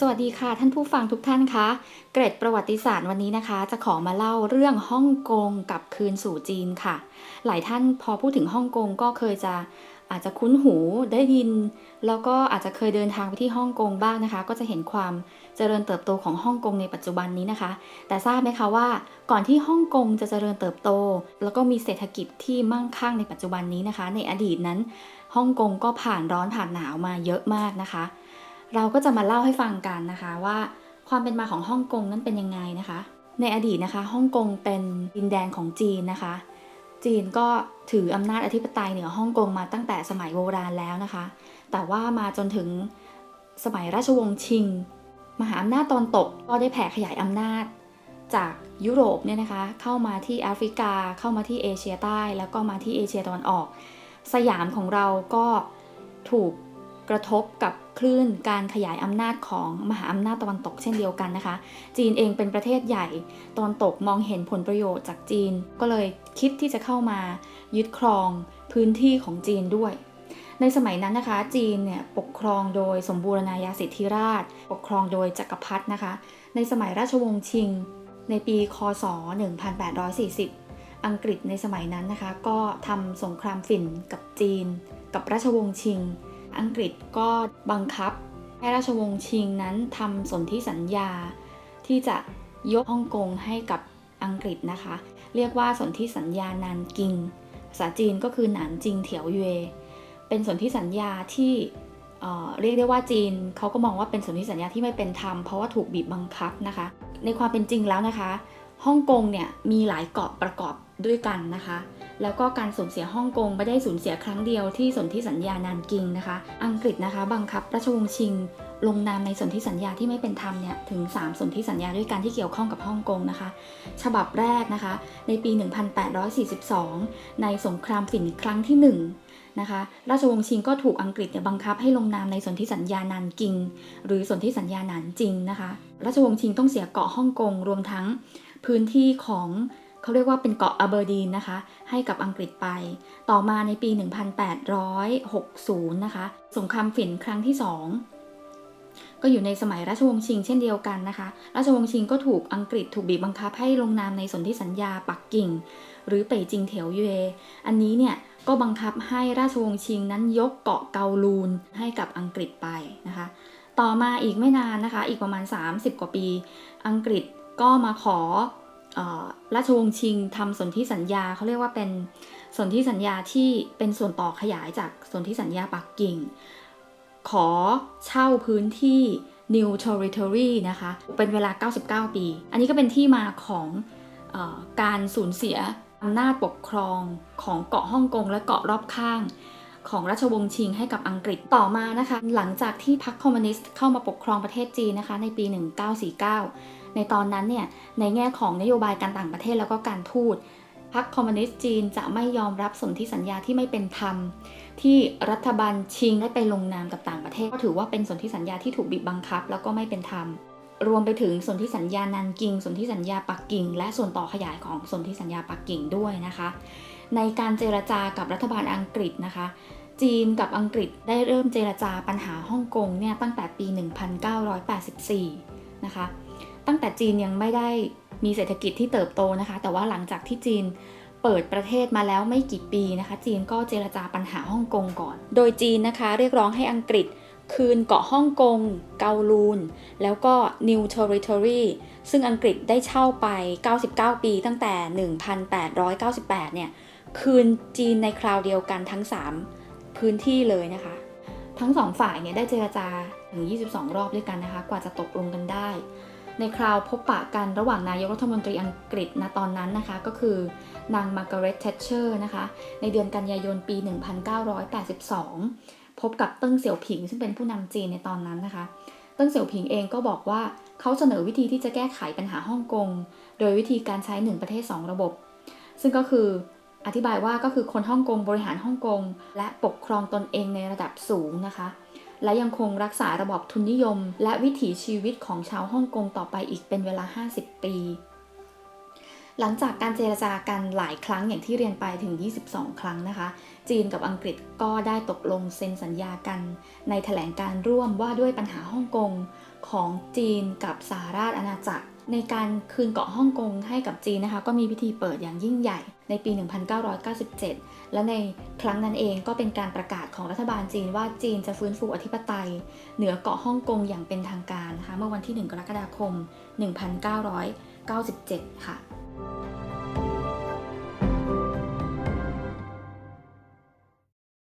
สวัสดีค่ะท่านผู้ฟังทุกท่านคะเกร็ดประวัติศาสตร์วันนี้นะคะ จะขอมาเล่าเรื่องฮ่องกงกับคืนสู่จีนค่ะ หลายท่านพอพูดถึงฮ่องกงก็เคยจะอาจจะคุ้นหูได้ยิน แล้วก็อาจจะเคยเดินทางไปที่ฮ่องกงบ้างนะคะ ก็จะเห็นความเจริญเติบโตของฮ่องกงในปัจจุบันนี้นะคะ แต่ทราบไหมคะว่าก่อนที่ฮ่องกงจะเจริญเติบโต แล้วก็มีเศรษฐกิจที่มั่งคั่งในปัจจุบันนี้นะคะ ในอดีตนั้นฮ่องกงก็ผ่านร้อนผ่านหนาวมาเยอะมากนะคะ เราก็จะมาเล่าให้ฟังกันนะคะว่าความเป็นมาของฮ่องกงนั้นเป็นยังไงนะคะ ในอดีตนะคะฮ่องกงเป็นดินแดนของจีนนะคะ จีนก็ถืออำนาจอธิปไตยเหนือฮ่องกงมาตั้งแต่สมัยโบราณแล้วนะคะ แต่ว่ามาจนถึงสมัยราชวงศ์ชิง มหาอำนาจตอนตกก็ได้แผ่ขยายอำนาจ จากยุโรปเนี่ยนะคะ เข้ามาที่แอฟริกาเข้ามาที่เอเชียใต้ แล้วก็มาที่เอเชียตะวันออก สยามของเราก็ถูก กระทบกับคลื่นการขยายอำนาจของมหาอำนาจตะวันตกเช่นเดียวกันนะคะ จีนเองเป็นประเทศใหญ่ตะวันตกมองเห็นผลประโยชน์จากจีน ก็เลยคิดที่จะเข้ามายึดครองพื้นที่ของจีนด้วย ในสมัยนั้นนะคะ จีนเนี่ยปกครองโดยสมบูรณาญาสิทธิราช ปกครองโดยจักรพรรดินะคะ ในสมัยราชวงศ์ชิง ในปีคศ 1840 อังกฤษในสมัยนั้นนะคะ ก็ทำสงครามฝิ่นกับจีน กับราชวงศ์ชิง อังกฤษก็บังคับให้ราชวงศ์ชิงนั้นทำสนธิสัญญา ที่จะยกฮ่องกงให้กับอังกฤษนะคะ เรียกว่าสนธิสัญญานานกิง ภาษาจีนก็คือหนานจิงเถียวเย เป็นสนธิสัญญาที่เอ่อเรียกได้ว่าจีนเขาก็มองว่าเป็นสนธิสัญญาที่ไม่เป็นธรรมเพราะว่าถูกบีบบังคับนะคะ ในความเป็นจริงแล้วนะคะฮ่องกงเนี่ยมีหลายเกาะประกอบด้วยกันนะคะ แล้วก็การสูญเสียฮ่องกงไม่ได้สูญเสียครั้งเดียวที่สนธิสัญญานานกิงนะคะ อังกฤษนะคะ บังคับราชวงศ์ชิง ลงนามในสนธิสัญญาที่ไม่เป็นธรรมเนี่ยถึง 3 สนธิสัญญาด้วยกันที่เกี่ยวข้องกับฮ่องกงนะคะ ฉบับแรกนะคะ ในปี 1842 ในสงครามฝิ่นครั้งที่ 1นะคะราชวงศ์ชิงก็ถูกอังกฤษเนี่ยบังคับให้ลงนามในสนธิสัญญานานกิง หรือสนธิสัญญาหนานจิงนะคะ ราชวงศ์ชิงต้องเสียเกาะฮ่องกงรวมทั้งพื้นที่ของ เขาเรียกว่าเป็นเกาะอเบอร์ดีนนะคะ ให้กับอังกฤษไป ต่อมาในปี 1860 นะคะ สงครามฝิ่นครั้งที่ 2 ก็อยู่ในสมัยราชวงศ์ชิงเช่นเดียวกันนะคะ ราชวงศ์ชิงก็ถูกอังกฤษถูกบีบบังคับให้ลงนามในสนธิสัญญาปักกิ่ง หรือเป่ยจิงเถียวเย่อันนี้เนี่ยก็บังคับให้ราชวงศ์ชิงนั้นยกเกาะเกาลูนให้กับอังกฤษไปนะคะ ต่อมาอีกไม่นานนะคะ อีกประมาณ 30 กว่าปี อังกฤษก็มาขอ ราชวงศ์ชิงทำสนธิสัญญาเขาเรียกว่าเป็นสนธิสัญญาที่เป็นส่วนต่อขยายจากสนธิสัญญาปักกิ่ง ขอเช่าพื้นที่ New Territory นะคะ เป็นเวลา 99 ปี อันนี้ก็เป็นที่มาของอการสูญเสียอำนาจปกครองของเกาะฮ่องกงและเกาะรอบข้าง ของราชวงศ์ชิงให้กับอังกฤษต่อมานะคะ หลังจากที่พรรคคอมมิวนิสต์เข้ามาปกครองประเทศจีนนะคะ ในปี 1949 ในตอนนั้นเนี่ยในแง่ของนโยบายการต่างประเทศแล้วก็การทูตพรรคคอมมิวนิสต์จีนจะไม่ยอมรับสนธิสัญญาที่ไม่เป็นธรรม ที่รัฐบาลชิงได้ไปลงนามกับต่างประเทศ ก็ถือว่าเป็นสนธิสัญญาที่ถูกบีบบังคับ แล้วก็ไม่เป็นธรรม รวมไปถึงสนธิสัญญานันกิงสนธิสัญญาปักกิ่ง และส่วนต่อขยายของสนธิสัญญาปักกิ่งด้วยนะคะ ในการเจรจากับรัฐบาลอังกฤษนะคะ จีนกับอังกฤษได้เริ่มเจรจาปัญหาฮ่องกงเนี่ยตั้งแต่ปี 1984 นะคะ ตั้งแต่จีนยังไม่ได้มีเศรษฐกิจที่เติบโตนะคะ แต่ว่าหลังจากที่จีนเปิดประเทศมาแล้วไม่กี่ปีนะคะ จีนก็เจรจาปัญหาฮ่องกงก่อน โดยจีนนะคะ เรียกร้องให้อังกฤษ คืนเกาะฮ่องกง เกาลูน แล้วก็ New Territory ซึ่งอังกฤษได้เช่าไป 99 ปีตั้งแต่ 1898 เนี่ย คืนจีนในคราวเดียวกันทั้ง 3 พื้นที่เลยนะคะ ทั้งสองฝ่ายเนี่ยได้เจรจาถึง 22 รอบด้วยกันนะคะ กว่าจะตกลงกันได้ ในคราวพบปะกันระหว่างนายกรัฐมนตรีอังกฤษณตอนนั้นนะคะ ก็คือนางมาร์กาเร็ตเทชเชอร์นะคะ ในเดือนกันยายนปี 1982 พบกับเติ้งเสี่ยวผิง ซึ่งเป็นผู้นำจีนในตอนนั้นนะคะ เติ้งเสี่ยวผิงเองก็บอกว่าเขาเสนอวิธีที่จะแก้ไขปัญหาฮ่องกง โดยวิธีการใช้หนึ่งประเทศ 2 ระบบ ซึ่งก็คืออธิบายว่าก็คือคนฮ่องกงบริหารฮ่องกง และปกครองตนเองในระดับสูงนะคะ และยังคงรักษาระบบทุนนิยม และวิถีชีวิตของชาวฮ่องกงต่อไปอีกเป็นเวลา 50 ปี หลังจากการเจรจากันหลายครั้งอย่างที่เรียนไปถึง 22 ครั้งนะคะ จีนกับอังกฤษก็ได้ตกลงเซ็นสัญญากัน ในแถลงการร่วมว่าด้วยปัญหาฮ่องกงของจีนกับสหราชอาณาจักร ในการคืนเกาะฮ่องกงให้กับจีนนะคะ ก็มีพิธีเปิดอย่างยิ่งใหญ่ในปี 1997 และในครั้งนั้นเองก็เป็นการประกาศของรัฐบาลจีนว่าจีนจะฟื้นฟูอธิปไตย เหนือเกาะฮ่องกงอย่างเป็นทางการนะคะเมื่อวันที่ 1 กรกฎาคม 1997 ค่ะ Thank you.